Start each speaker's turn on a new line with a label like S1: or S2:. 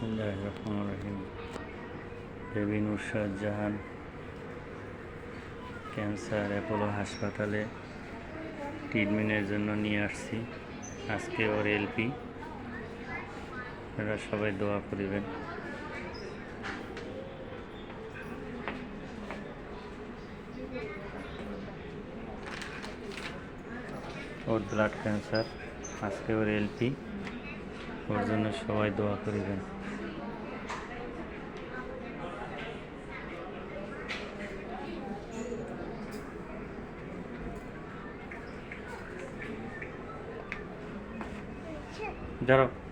S1: রহিম Debi Nusrat Jahan, cancer, Apollo হাসপাতালে ট্রিটমেন্টের জন্য নিয়ে আসছি। আজকে ওর এলপি এরা সবাই দোয়া করিবেন। ওর ব্লাড ক্যান্সার, আজকে ওর এলপি ওর জন্য সবাই দোয়া করিবেন। দাঁড়াও